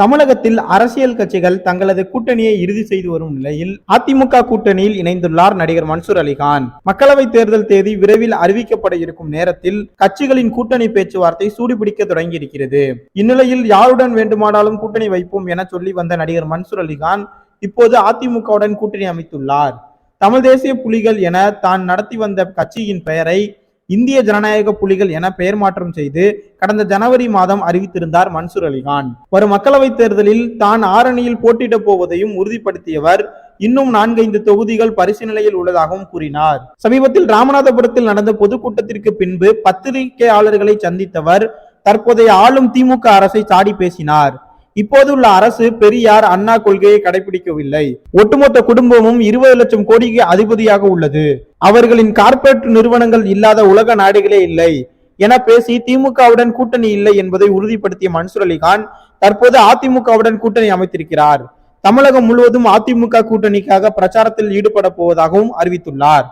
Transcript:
தமிழகத்தில் அரசியல் கட்சிகள் தங்களது கூட்டணியை இறுதி செய்து வரும் நிலையில் அதிமுக கூட்டணியில் இணைந்துள்ளார் நடிகர் மன்சூர் அலிகான் மக்களவை தேர்தல் தேதி விரைவில் அறிவிக்கப்பட இருக்கும் நேரத்தில் கட்சிகளின் கூட்டணி பேச்சுவார்த்தை சூடுபிடிக்க தொடங்கியிருக்கிறது. இந்நிலையில் யாருடன் வேண்டுமானாலும் கூட்டணி வைப்போம் என சொல்லி வந்த நடிகர் மன்சூர் அலிகான் இப்போது அதிமுகவுடன் கூட்டணி அமைத்துள்ளார். தமிழ் தேசிய புலிகள் என தான் நடத்தி வந்த கட்சியின் பெயரை இந்திய ஜனநாயக புலிகள் என பெயர் மாற்றம் செய்து கடந்த ஜனவரி மாதம் அறிவித்திருந்தார் மன்சூர் அலிகான். வரும் மக்களவைத் தேர்தலில் தான் ஆரணியில் போட்டியிடப் போவதையும் உறுதிப்படுத்தியவர். இன்னும் நான்கைந்து தொகுதிகள் பரிசு நிலையில் உள்ளதாகவும் கூறினார். சமீபத்தில் ராமநாதபுரத்தில் நடந்த பொதுக்கூட்டத்திற்கு பின்பு பத்திரிகையாளர்களை சந்தித்தவர் தற்போதைய ஆளும் திமுக அரசை சாடி பேசினார். இப்போது உள்ள அரசு பெரியார் அண்ணா கொள்கையை கடைபிடிக்கவில்லை. ஒட்டுமொத்த குடும்பமும் இருபது லட்சம் கோடிக்கு அதிபதியாக உள்ளது. அவர்களின் கார்ப்பரேட் நிறுவனங்கள் இல்லாத உலக நாடுகளே இல்லை. என பேசி திமுகவுடன் கூட்டணி இல்லை என்பதை உறுதிப்படுத்திய மன்சூர் அலிகான் தற்போது அதிமுகவுடன் கூட்டணி அமைத்திருக்கிறார். தமிழகம் முழுவதும் அதிமுக கூட்டணிக்காக பிரச்சாரத்தில் ஈடுபட போவதாகவும் அறிவித்துள்ளார்.